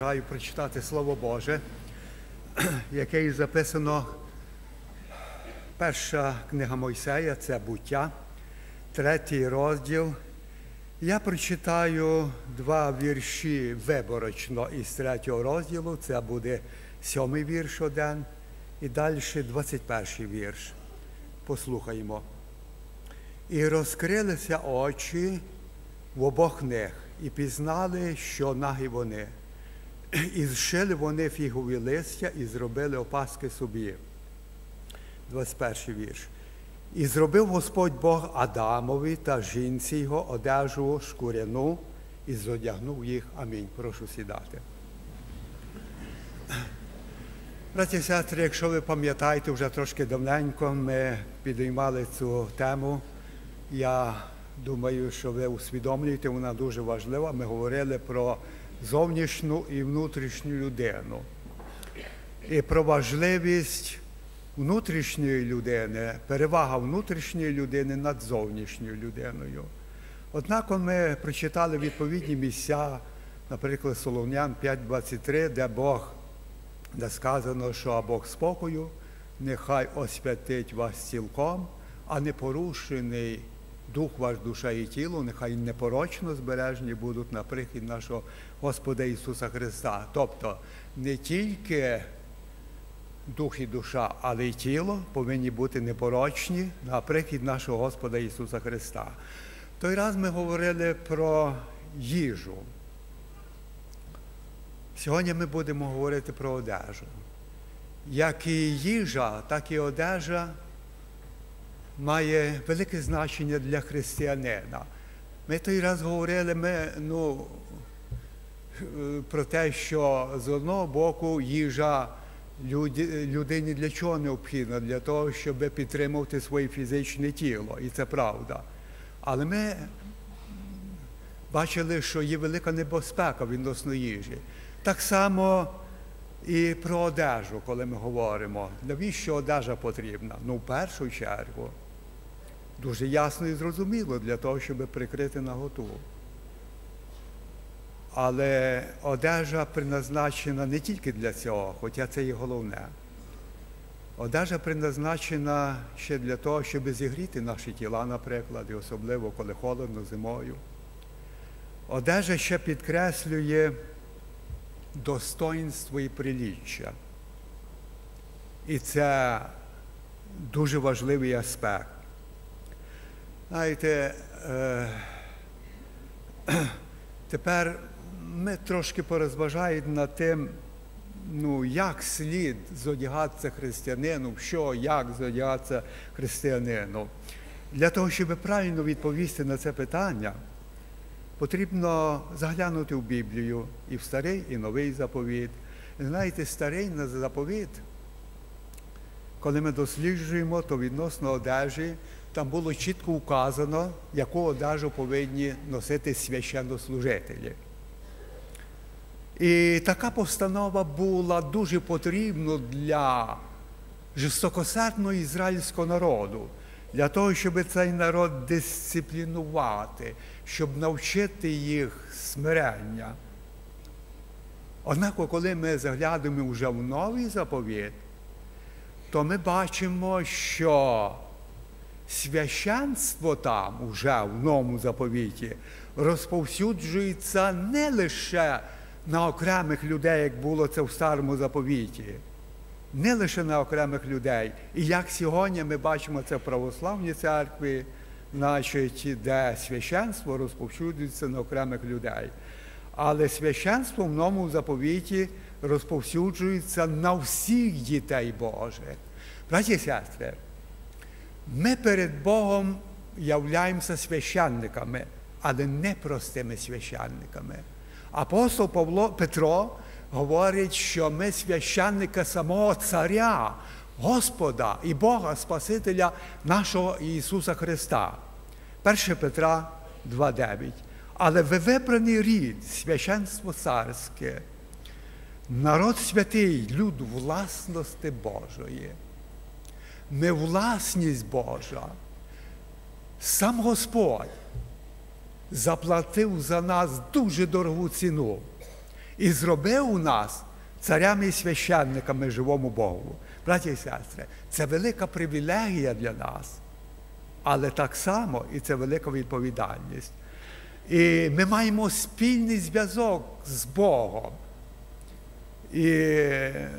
Бажаю прочитати Слово Боже, яке записано перша книга Мойсея, це буття, третій розділ. Я прочитаю два вірші виборочно із третього розділу. Це буде сьомий вірш один і далі 21 вірш. Послухаємо. І розкрилися очі в обох них, і пізнали, що нагі вони. І зшили вони фігові листя і зробили опаски собі. 21 вірш. І зробив Господь Бог Адамові та жінці його одежу шкуряну і зодягнув їх. Амінь. Прошу сідати. Браті сестри, якщо ви пам'ятаєте, вже трошки давненько ми підіймали цю тему. Я думаю, що ви усвідомлюєте, вона дуже важлива. Ми говорили про зовнішню і внутрішню людину. І про важливість внутрішньої людини, перевага внутрішньої людини над зовнішньою людиною. Однак ми прочитали відповідні місця, наприклад, Солов'ян 5.23, де Бог, де сказано, що Бог спокою, нехай освятить вас цілком, а не порушений дух ваш, душа і тіло, нехай непорочно збережені будуть на прихід нашого Господа Ісуса Христа. Тобто не тільки дух і душа, але й тіло повинні бути непорочні на прихід нашого Господа Ісуса Христа. Той раз ми говорили про їжу. Сьогодні ми будемо говорити про одежу. Як і їжа, так і одежа має велике значення для християнина. Ми той раз говорили ми, ну, про те, що з одного боку їжа людині для чого необхідна? Для того, щоб підтримувати своє фізичне тіло. І це правда. Але ми бачили, що є велика небезпека відносно їжі. Так само і про одежу, коли ми говоримо. Навіщо одежа потрібна? Ну, в першу чергу, дуже ясно і зрозуміло для того, щоб прикрити наготу. Але одежа призначена не тільки для цього, хоча це і головне. Одежа призначена ще для того, щоб зігріти наші тіла, наприклад, і особливо коли холодно зимою. Одежа ще підкреслює достоинство і приліччя. І це дуже важливий аспект. Знаєте, е, тепер ми трошки порозважаємо над тим, ну, як слід зодягатися християнину, що, як зодягатися християнину. Для того, щоб правильно відповісти на це питання, потрібно заглянути в Біблію і в старий, і новий заповіт. Знаєте, старий заповіт, коли ми досліджуємо, то відносно одежі, там було чітко вказано, яку одежу повинні носити священнослужителі. І така постанова була дуже потрібна для жорстокосердного ізраїльського народу, для того, щоб цей народ дисциплінувати, щоб навчити їх смирення. Однак, коли ми заглядуємо вже в новий заповіт, то ми бачимо, що священство там, уже в новому заповіті, розповсюджується не лише на окремих людей, як було це в старому заповіті, не лише на окремих людей. І як сьогодні ми бачимо це в православній церкві, значить, де священство розповсюджується на окремих людей. Але священство в новому заповіті розповсюджується на всіх дітей Божих. Браті і сестри, ми перед Богом являємося священниками, але не простими священниками. Апостол Павло Петро говорить, що ми священника самого Царя, Господа і Бога, Спасителя нашого Ісуса Христа. 1 Петра 2,9. Але ви вибраний рід, священство царське, народ святий, люд власності Божої. Ми власність Божа. Сам Господь заплатив за нас дуже дорогу ціну. і зробив у нас царями і священниками живому Богу. Браті і сестри, це велика привілегія для нас, але так само і це велика відповідальність. І ми маємо спільний зв'язок з Богом. І е,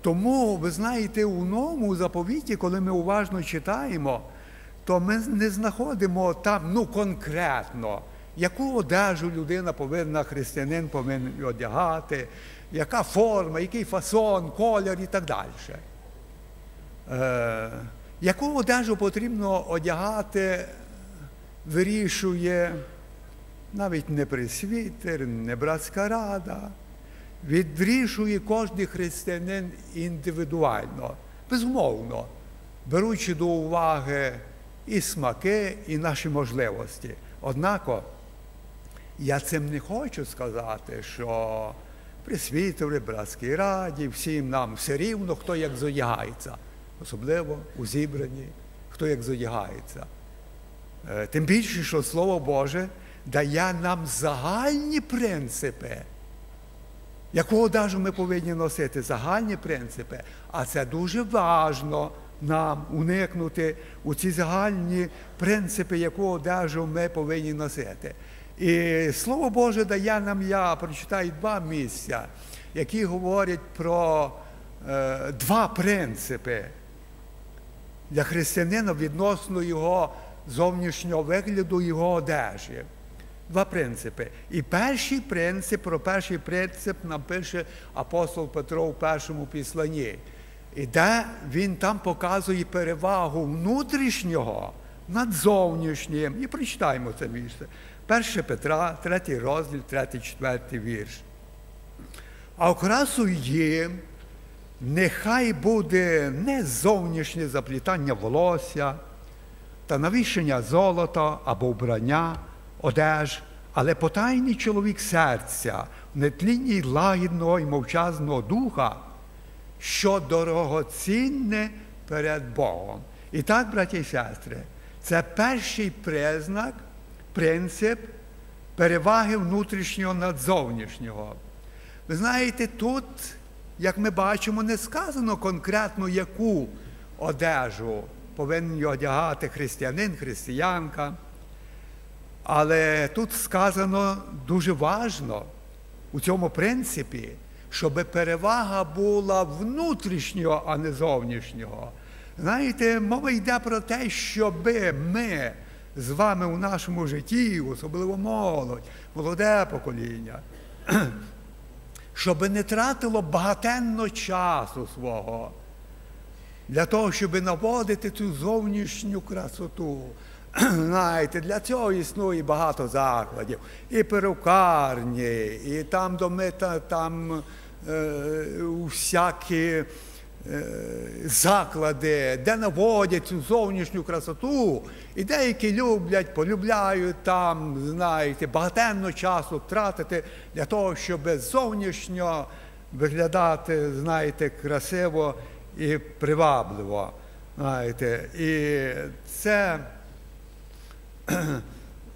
тому, ви знаєте, у новому заповіті, коли ми уважно читаємо, то ми не знаходимо там ну, конкретно, яку одежу людина повинна, християнин повинен одягати, яка форма, який фасон, колір і так далі. Е, Яку одежу потрібно одягати, вирішує навіть не присвітер, не братська рада. Відрішує кожен християнин індивідуально, безумовно, беручи до уваги і смаки, і наші можливості. Однако я цим не хочу сказати, що при світові, братській раді, всім нам все рівно, хто як зодягається, особливо у зібранні, хто як зодягається. Е, тим більше, що Слово Боже дає нам загальні принципи. Яку одежу ми повинні носити? Загальні принципи. А це дуже важно нам уникнути у ці загальні принципи, яку одежу ми повинні носити. І Слово Боже дає нам, я прочитаю два місця, які говорять про е, два принципи для християнина відносно його зовнішнього вигляду, його одежі. Два принципи. І перший принцип, про перший принцип напише апостол Петро в першому післанні. І де він там показує перевагу внутрішнього над зовнішнім. І прочитаємо це місце. 1 Петра, 3 розділ, 3, 4 вірш. А окрасою їм нехай буде не зовнішнє заплітання волосся та навішення золота або вбрання, одеж, але потайний чоловік серця, в нетлінні лагідного і мовчазного духа, що дорогоцінне перед Богом. І так, браті і сестри, це перший признак принцип переваги внутрішнього над зовнішнього. Ви знаєте, тут, як ми бачимо, не сказано конкретно, яку одежу повинен одягати християнин, християнка. Але тут сказано дуже важно у цьому принципі, щоб перевага була внутрішнього, а не зовнішнього. Знаєте, мова йде про те, щоб ми з вами у нашому житті, особливо молодь, молоде покоління, щоб не тратило багатенно часу свого для того, щоб наводити цю зовнішню красоту. Знаєте, для цього існує багато закладів. І перукарні, і там домита, там е, всякі Е, заклади, де наводять цю зовнішню красоту, і деякі люблять, полюбляють там, знаєте, багатенно часу тратити для того, щоб зовнішньо виглядати, знаєте, красиво і привабливо. Знаєте, І це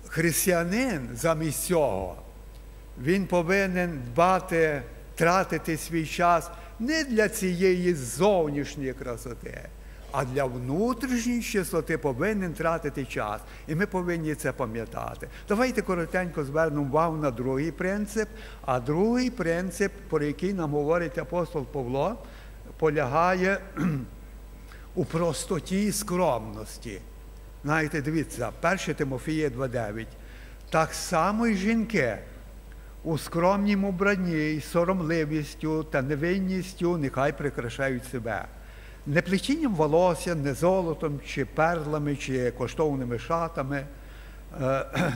християнин замість цього, він повинен дбати, тратити свій час не для цієї зовнішньої красоти, а для внутрішньої чистоти повинен тратити час. І ми повинні це пам'ятати. Давайте коротенько звернемо увагу на другий принцип. А другий принцип, про який нам говорить апостол Павло, полягає у простоті і скромності. Знаєте, дивіться, 1 Тимофія 2,9. Так само й жінки у скромнім убранні, соромливістю та невинністю нехай прикрашають себе. Не плетінням волосся, не золотом, чи перлами, чи коштовними шатами, е,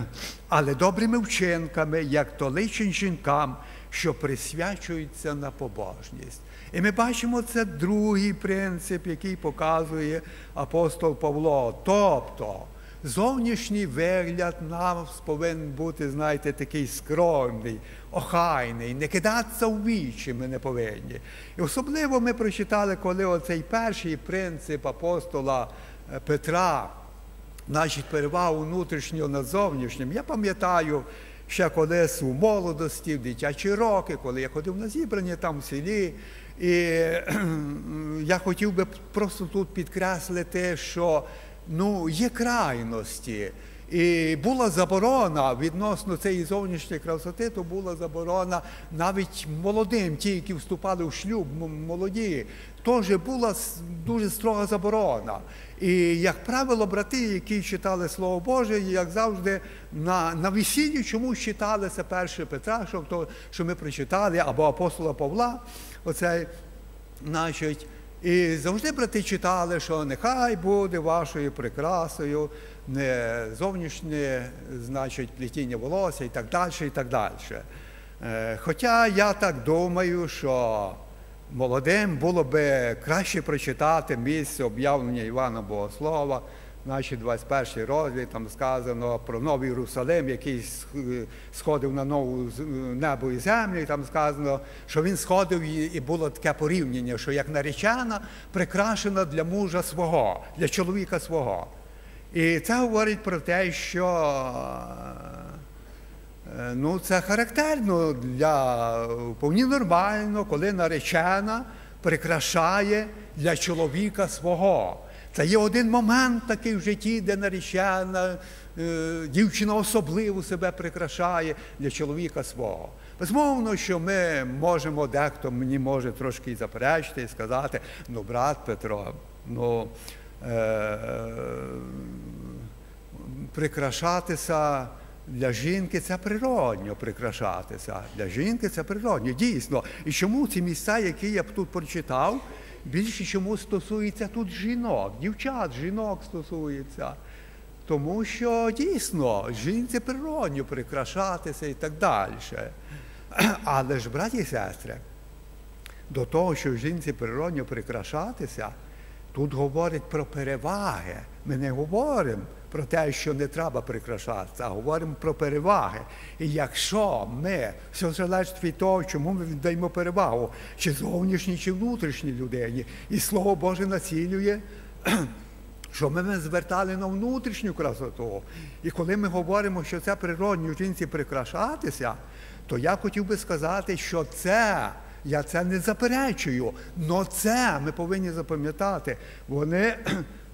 але добрими вчинками, як то личень жінкам, що присвячуються на побожність. І ми бачимо це другий принцип, який показує апостол Павло. Тобто Зовнішній вигляд нас повинен бути, знаєте, такий скромний, охайний, не кидатися в вічі ми не повинні. І особливо ми прочитали, коли оцей перший принцип апостола е, Петра, значить, перевагу внутрішнього над зовнішнім. Я пам'ятаю, ще колись у молодості, в дитячі роки, коли я ходив на зібрання там в селі. І я хотів би просто тут підкреслити, що ну, є крайності. І була заборона відносно цієї зовнішньої красоти, то була заборона навіть молодим, ті, які вступали в шлюб, молоді, теж була дуже строга заборона. І, як правило, брати, які читали Слово Боже, як завжди, на на весіллі чомусь читалися перше Петра, що, то, що ми прочитали, або апостола Павла, оцей, значить, і завжди брати читали, що нехай буде вашою прикрасою не зовнішнє, значить, плетіння волосся і так далі. і так далі. Е, хоча я так думаю, що молодим було би краще прочитати місце об'явлення Івана Богослова, значить 21 розділ, там сказано про Новий Єрусалим, який сходив на нову небо і землю, і там сказано, що він сходив і було таке порівняння, що як наречена прикрашена для мужа свого, для чоловіка свого. І це говорить про те, що ну, це характерно для повні нормально, коли наречена прикрашає для чоловіка свого. Це є один момент такий в житті, де наречена, е, дівчина особливо себе прикрашає для чоловіка свого. Безмовно, що ми можемо, дехто мені може трошки заперечити і сказати, ну, брат Петро, ну. Е, прикрашатися для жінки це природньо прикрашатися. Для жінки це природньо, дійсно. І чому ці місця, які я б тут прочитав, більше чому стосується тут жінок, дівчат, жінок стосується. Тому що дійсно жінці природньо прикрашатися і так далі. Але ж, браті і сестри, до того, що жінці природньо прикрашатися, тут говорить про переваги. Ми не говоримо про те, що не треба прикрашатися, а говоримо про переваги. І якщо ми все залежить від того, чому ми віддаємо перевагу, чи зовнішній, чи внутрішній людині, і слово Боже націлює. Що ми звертали на внутрішню красоту. І коли ми говоримо, що це природньо жінці прикрашатися, то я хотів би сказати, що це, я це не заперечую, але це ми повинні запам'ятати. Вони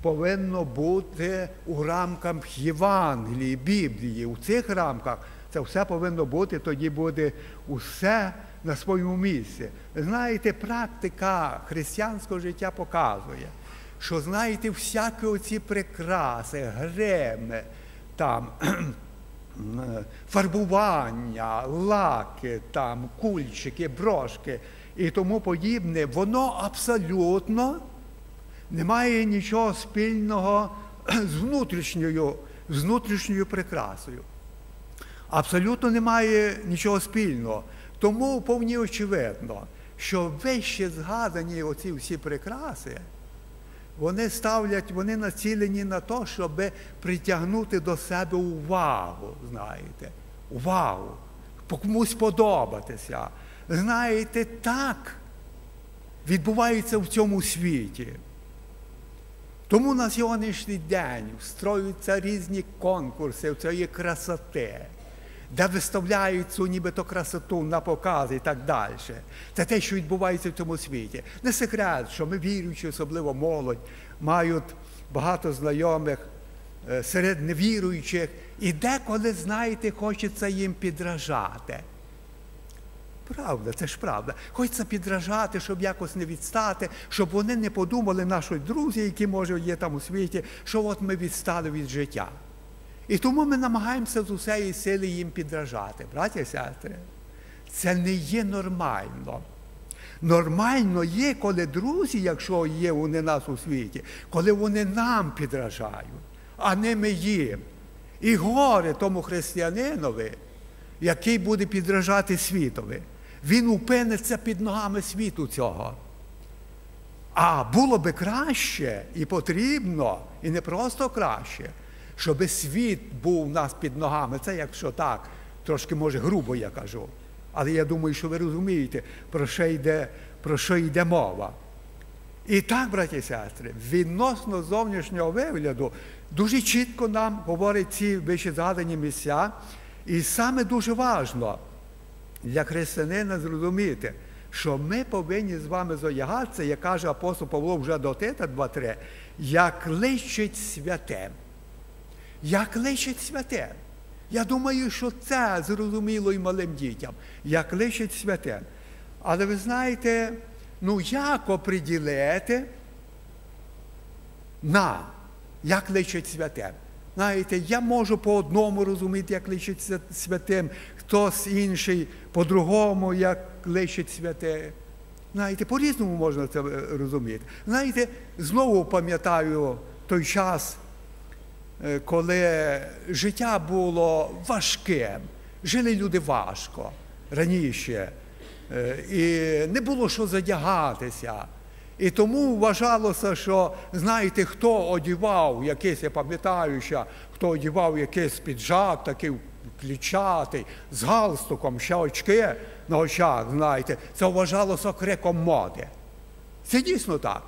повинно бути у рамках Євангелії, Біблії. У цих рамках це все повинно бути, тоді буде усе на своєму місці. Знаєте, практика християнського життя показує, що знаєте, всякі оці прикраси, греми, там, фарбування, лаки, там, кульчики, брошки і тому подібне, воно абсолютно немає нічого спільного з внутрішньою, з внутрішньою прикрасою. Абсолютно немає нічого спільного. Тому повні очевидно, що вище згадані оці всі прикраси, вони ставлять, вони націлені на те, щоб притягнути до себе увагу, знаєте, увагу, комусь подобатися. Знаєте, так відбувається в цьому світі. Тому на сьогоднішній день строюються різні конкурси цієї красоти, де виставляють цю нібито красоту на показ і так далі. Це те, що відбувається в цьому світі. Не секрет, що ми віруючі, особливо молодь, мають багато знайомих е, серед невіруючих, і деколи, знаєте, хочеться їм підражати. Правда, це ж правда. Хочеться підражати, щоб якось не відстати, щоб вони не подумали, наші друзі, які, може, є там у світі, що от ми відстали від життя. І тому ми намагаємося з усієї сили їм підражати. Браті сестри, це не є нормально. Нормально є, коли друзі, якщо є вони нас у світі, коли вони нам підражають, а не ми їм. І горе тому християнинові, який буде підражати світові він упиниться під ногами світу цього. А було би краще і потрібно, і не просто краще, щоб світ був у нас під ногами. Це якщо так, трошки може грубо я кажу. Але я думаю, що ви розумієте, про що йде, про що йде мова. І так, браті і сестри, відносно зовнішнього вигляду дуже чітко нам говорять ці вище згадані місця. І саме дуже важливо для християнина зрозуміти, що ми повинні з вами зодягатися, як каже апостол Павло вже до Тита 2.3, як личить святем. Як личить святем. Я думаю, що це зрозуміло і малим дітям, як личить святем. Але ви знаєте, ну як оприділити нам, як личить святем? Знаєте, я можу по одному розуміти, як личить святим, хтось інший по-другому, як личить святе. Знаєте, по-різному можна це розуміти. Знаєте, знову пам'ятаю той час, е, коли життя було важким, жили люди важко раніше, е, і не було що задягатися. І тому вважалося, що знаєте, хто одівав якийсь, я пам'ятаю, хто одівав якийсь піджак, такий клічатий, з галстуком, ще очки на очах, знаєте, це вважалося криком моди. Це дійсно так.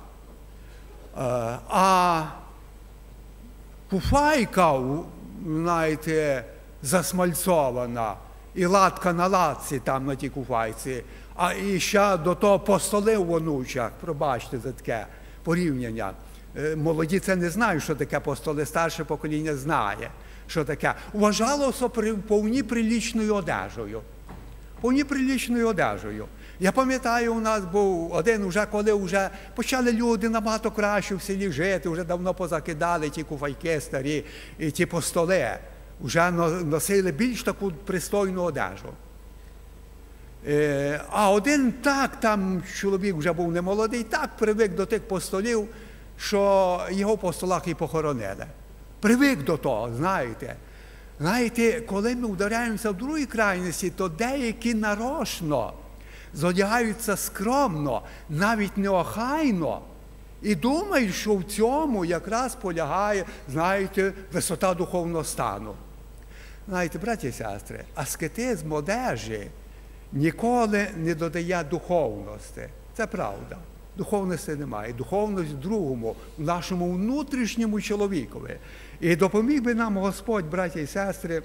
Е, а куфайка, знаєте, засмальцована, і латка на латці там на тій куфайці, а і ще до того постоли в онучах, пробачте за таке порівняння. Е, молоді це не знають, що таке постоли, старше покоління знає, що таке. Вважалося повні прилічною одежею. Повні прилічною одежею. Я пам'ятаю, у нас був один, уже коли вже почали люди набагато краще в селі жити, вже давно позакидали ті куфайки старі і ті постоли, вже носили більш таку пристойну одежу. Е, а один так, там чоловік вже був немолодий, так привик до тих постолів, що його по столах і похоронили. Привик до того, знаєте. Знаєте, коли ми ударяємося в другій крайності, то деякі нарочно зодягаються скромно, навіть неохайно, і думають, що в цьому якраз полягає, знаєте, висота духовного стану. Знаєте, браті і сестри, аскетизм одежі ніколи не додає духовності. Це правда. Духовності немає. Духовність в другому, в нашому внутрішньому чоловікові. І допоміг би нам Господь, браті і сестри,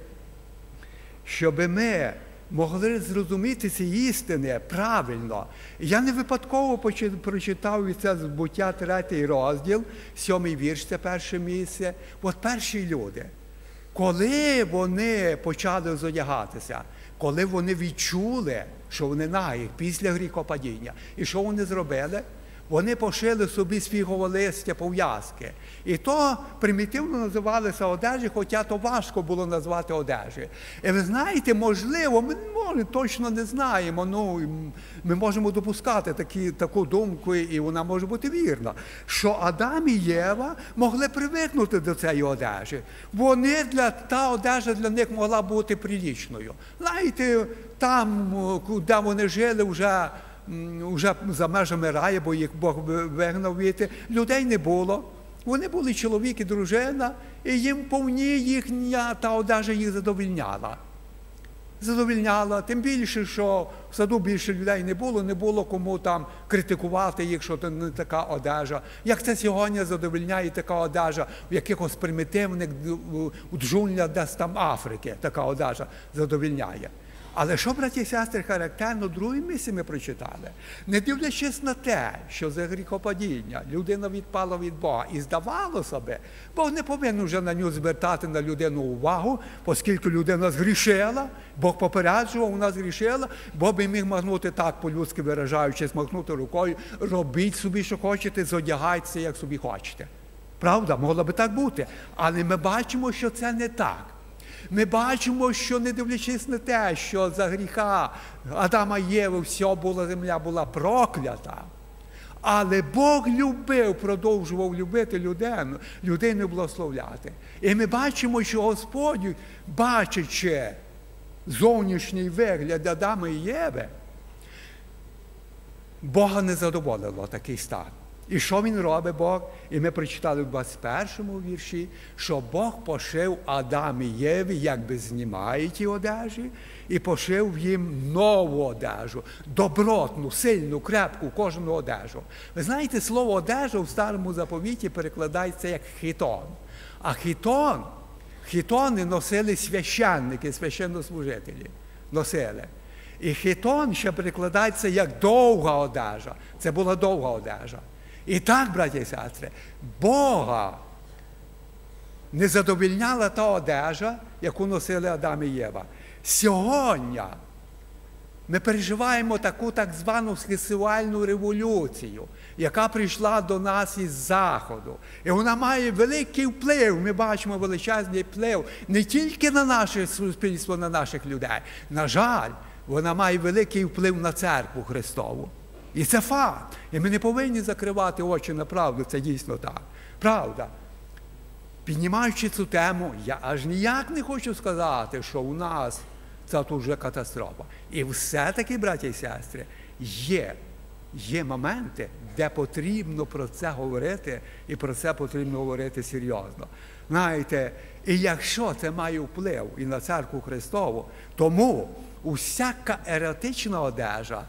щоб ми могли зрозуміти ці істини правильно. Я не випадково прочитав від це збуття третій розділ, сьомий вірш, це перше місце. От перші люди, коли вони почали зодягатися, коли вони відчули, що вони нагі після гріхопадіння, і що вони зробили? Вони пошили собі свігове листя пов'язки. І то примітивно називалися одежі, хоча то важко було назвати одежі. І ви знаєте, можливо, ми може, точно не знаємо. ну, Ми можемо допускати такі, таку думку, і вона може бути вірна, що Адам і Єва могли привикнути до цієї одежі. Вони для та одежа для них могла бути прилічною. Знаєте, там, де вони жили, вже вже за межами раю, бо їх Бог вигнав віти, людей не було. Вони були чоловік і дружина, і їм повні їхня та одежа їх задовільняла. Задовільняла, тим більше, що в саду більше людей не було, не було кому там критикувати їх, що це не така одежа. Як це сьогодні задовільняє така одежа в якихось примітивних у джунглях десь там Африки, така одежа задовільняє. Але що, браті і сестри, характерно, друге місце ми прочитали, не дивлячись на те, що за гріхопадіння людина відпала від Бога і здавало себе, Бог не повинен вже на нього звертати на людину увагу, оскільки людина згрішила, Бог попереджував, вона згрішила, Бог би міг махнути так, по-людськи виражаючись, махнути рукою, робіть собі, що хочете, зодягайтеся, як собі хочете. Правда, могло би так бути. Але ми бачимо, що це не так. Ми бачимо, що не дивлячись на те, що за гріха Адама Єви вся була земля була проклята. Але Бог любив, продовжував любити людину, людину благословляти. І ми бачимо, що Господь, бачачи зовнішній вигляд Адама і Єви, Бога не задоволило такий стан. І що він робить Бог? І ми прочитали в 21-му вірші, що Бог пошив Адам і Єві, якби знімає ті одежі, і пошив їм нову одежу, добротну, сильну, крепку, кожну одежу. Ви знаєте, слово одежа в старому заповіті перекладається як хітон. А хітон Хітони носили священники, священнослужителі. Носили. І хітон ще перекладається як довга одежа. Це була довга одежа. І так, браті і сестри, Бога не задовільняла та одежа, яку носили Адам і Єва. Сьогодні ми переживаємо таку так звану сексуальну революцію, яка прийшла до нас із Заходу. І вона має великий вплив. Ми бачимо величезний вплив не тільки на наше суспільство, на наших людей. На жаль, вона має великий вплив на церкву Христову. І це факт. І ми не повинні закривати очі на правду, це дійсно так. Правда. Піднімаючи цю тему, я аж ніяк не хочу сказати, що у нас це тут вже катастрофа. І все-таки, браті і сестри, є є моменти, де потрібно про це говорити, і про це потрібно говорити серйозно. Знаєте, і якщо це має вплив і на церкву Христову, тому усяка еретична одежа,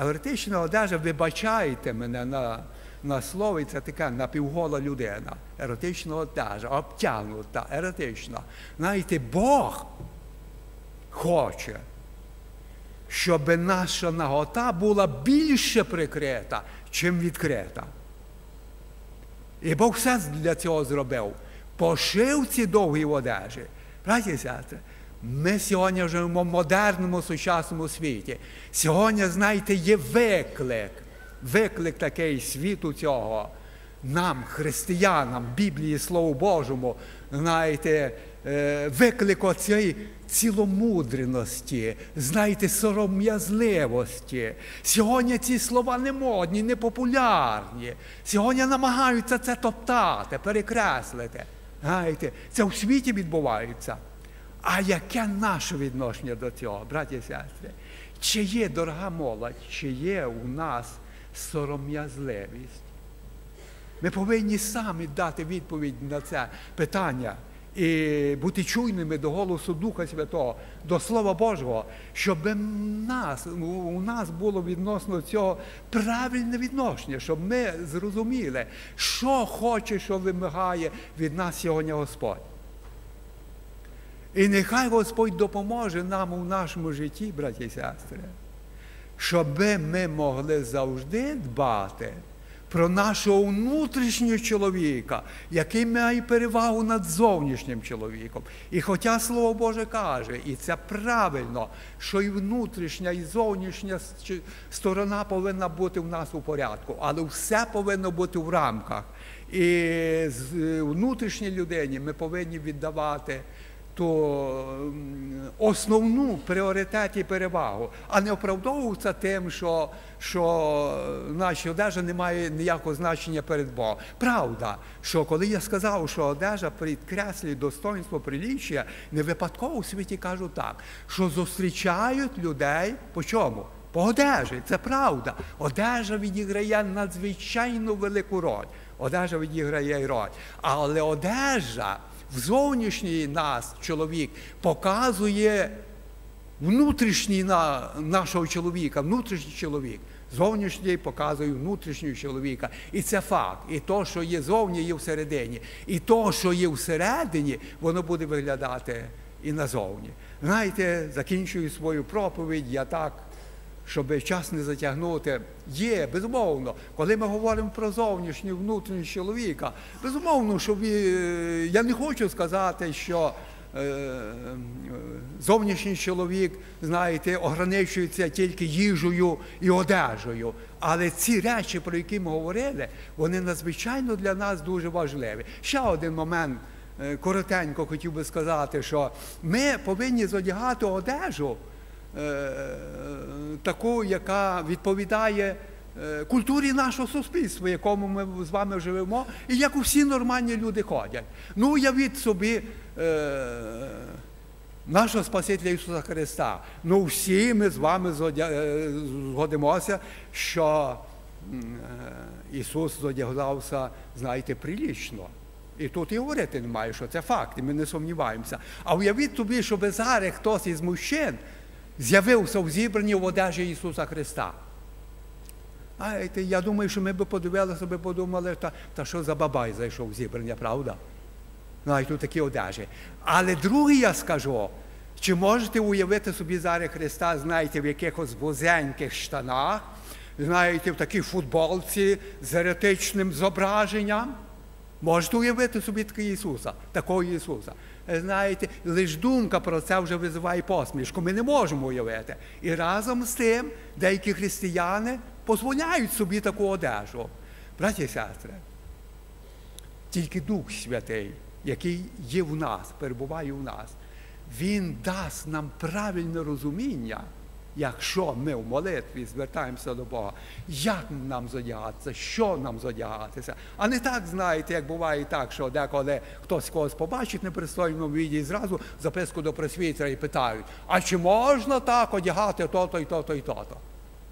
еретична одежа, вибачайте мене на на слові, це така напівгола людина, еротична одежа, обтягнута, еретична. Знаєте, Бог хоче, щоб наша нагота була більше прикрита, чим відкрита. І Бог все для цього зробив. Пошив ці довгі одежі. Браті і сестри, ми сьогодні живемо в модерному сучасному світі. Сьогодні, знаєте, є виклик, виклик такий світу цього. Нам, християнам, Біблії, Слову Божому, знаєте, е, виклик оцієї ціломудреності, знаєте, сором'язливості. Сьогодні ці слова не модні, не популярні. Сьогодні намагаються це топтати, перекреслити. Знаєте, Це у світі відбувається. А яке наше відношення до цього, браті і сестри? Чи є дорога молодь, чи є у нас сором'язливість? Ми повинні самі дати відповідь на це питання і бути чуйними до голосу Духа Святого, до Слова Божого, щоб нас, у нас було відносно цього правильне відношення, щоб ми зрозуміли, що хоче, що вимагає від нас сьогодні Господь. І нехай Господь допоможе нам у нашому житті, браті і сестри, щоб ми могли завжди дбати про нашого внутрішнього чоловіка, який має перевагу над зовнішнім чоловіком. І хоча Слово Боже каже, і це правильно, що і внутрішня, і зовнішня сторона повинна бути в нас у порядку, але все повинно бути в рамках. І внутрішній людині ми повинні віддавати ту основну пріоритет і перевагу, а не оправдовуватися тим, що що наша одежа не має ніякого значення перед Богом. Правда, що коли я сказав, що одежа підкреслює достоинство приліччя, не випадково у світі кажу так, що зустрічають людей по чому? По одежі, це правда. Одежа відіграє надзвичайно велику роль. Одежа відіграє роль. Але одежа зовнішній нас чоловік показує внутрішній на, нашого чоловіка, внутрішній чоловік. Зовнішній показує внутрішнього чоловіка. І це факт. І то, що є зовні, є всередині. І то, що є всередині, воно буде виглядати і назовні. Знаєте, закінчую свою проповідь, я так щоб час не затягнути, є, безумовно, коли ми говоримо про зовнішній внутрішній чоловіка, безумовно, що ви, я не хочу сказати, що е, зовнішній чоловік, знаєте, ограничується тільки їжею і одежею. Але ці речі, про які ми говорили, вони надзвичайно для нас дуже важливі. Ще один момент. Е, коротенько хотів би сказати, що ми повинні зодягати одежу. Е, таку, яка відповідає е, культурі нашого суспільства, в якому ми з вами живемо, і як усі нормальні люди ходять. Ну, уявіть собі. Е, нашого Спасителя Ісуса Христа. Ну, всі ми з вами згодимося, що Ісус зодягався, знаєте, прилічно. І тут і говорити немає, що це факт, і ми не сумніваємося. А уявіть собі, що зараз хтось із мужчин з'явився в зібранні в одежі Ісуса Христа. Знаєте, я думаю, що ми б подивилися, би подумали, та, та що за бабай зайшов в зібрання, правда? Навіть у такій одежі. Але другий я скажу, чи можете уявити собі зараз Христа, знаєте, в якихось вузеньких штанах, знаєте, в такій футболці з еретичним зображенням? Можете уявити собі такого Ісуса, такого Ісуса. Знаєте, лише думка про це вже визиває посмішку. Ми не можемо уявити. І разом з тим деякі християни дозволяють собі таку одежу. Браті і сестри, тільки Дух Святий, який є в нас, перебуває в нас, Він дасть нам правильне розуміння, якщо ми в молитві звертаємося до Бога, як нам зодягатися, що нам зодягатися. А не так, знаєте, як буває так, що деколи хтось когось побачить непристойному віді і зразу записку до присвітера і питають, а чи можна так одягати то-то і то-то і то-то?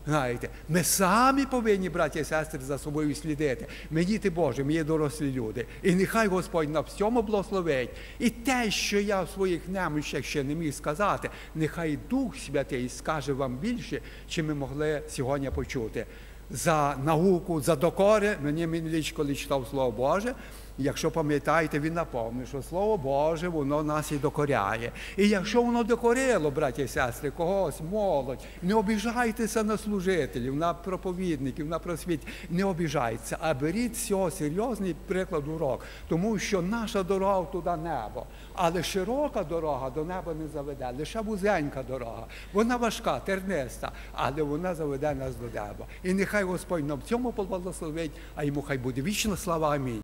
Знаєте, ми самі повинні, браті і сестри, за собою слідити. Ми діти Божі, ми є дорослі люди. І нехай Господь на всьому благословить. І те, що я в своїх немощах ще не міг сказати, нехай Дух Святий скаже вам більше, чим ми могли сьогодні почути. За науку, за докори, мені Мінліч, коли читав Слово Боже. Якщо пам'ятаєте, він напомнив, що Слово Боже, воно нас і докоряє. І якщо воно докорило, браті і сестри, когось, молодь, не обіжайтеся на служителів, на проповідників, на просвіт, не обіжайтеся, а беріть з цього серйозний приклад урок, тому що наша дорога туди небо. Але широка дорога до неба не заведе, лише вузенька дорога. Вона важка, терниста, але вона заведе нас до неба. І нехай Господь нам в цьому поблагословить, а йому хай буде вічна слава. Амінь.